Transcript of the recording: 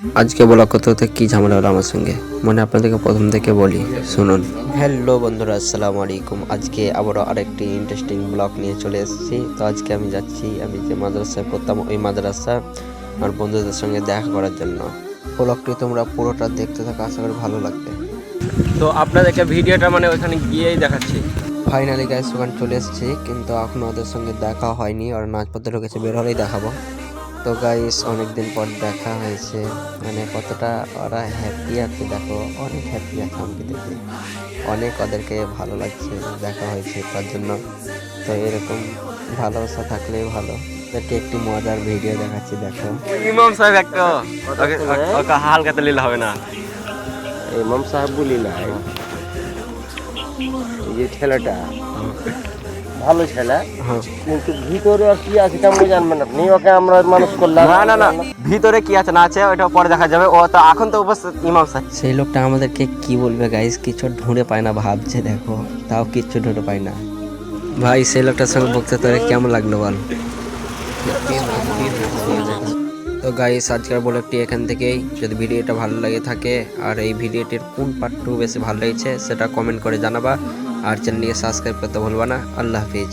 আজকে বলা করতে হতে কি ঝামেলা হলো আমার সঙ্গে? মানে আপনাদেরকে প্রথম থেকে বলি শুনুন। হ্যালো বন্ধুরা আসসালামু আলাইকুম। আজকে আবারও আরেকটি ইন্টারেস্টিং ব্লগ নিয়ে চলে এসেছি। তো আজকে আমি যাচ্ছি আমি যে মাদ্রাসায় পড়তাম ওই মাদ্রাসা আমার বন্ধুদের সঙ্গে দেখা করার জন্য। ব্লগটি তোমরা পুরোটা দেখতে থাকো আশা করি ভালো লাগবে। তো আপনাদেরকে ভিডিওটা মানে ওখানে গিয়েই দেখাচ্ছি। ফাইনালি গাইস ওখানে চলে এসেছি কিন্তু এখনও ওদের সঙ্গে দেখা হয়নি। আর নাচ পড়তে ঢুকেছে বের হলেই দেখাবো। তো গাইস অনেকদিন পর দেখা হয়েছে। মানে কতটা ওরা হ্যাপি আছে দেখো অনেক হ্যাপি আছে আমাকে দেখে। অনেক ওদেরকে ভালো লাগছে দেখা হয়েছে তার জন্য। তো এরকম ভালোবাসা থাকলেই ভালো। এটি একটি মজার ভিডিও দেখাচ্ছি দেখো। ইমাম সাহেব একটা ওকে ওকে হালকাতে নিলে হবে না। ইমাম সাহেব বলি না এই যে ছেলেটা। ভালো ছেলে। হ্যাঁ। কিন্তু ভিতরে আর কি আছে কেমন জানবেন আপনি? ওকে আমরা মানুষ করলাম। না না না। ভিতরে কি আছে না আছে ওইটা পরে দেখা যাবে। ও তো এখন তো উপস্থিত ইমাম সাহেব। সেই লোকটা আমাদেরকে কি বলবে গাইস কিছু ঢুঁড়ে পায় না ভাবছে দেখো। তাও কিচ্ছু ঢুঁড়ে পায় না। ভাই সেই লোকটার সঙ্গে বকতে তোরে কেমন লাগল বল? তো গাইস আজকের ব্লগটি এখান থেকেই। যদি ভিডিওটা ভালো লাগে থাকে, আর এই ভিডিওটির কোন পার্টটু বেশি ভালো লেগেছে, সেটা কমেন্ট করে জানাবা। আর চ্যানেলটিকে সাবস্ক্রাইব করতে ভুলবা না। আল্লাহ হাফিজ।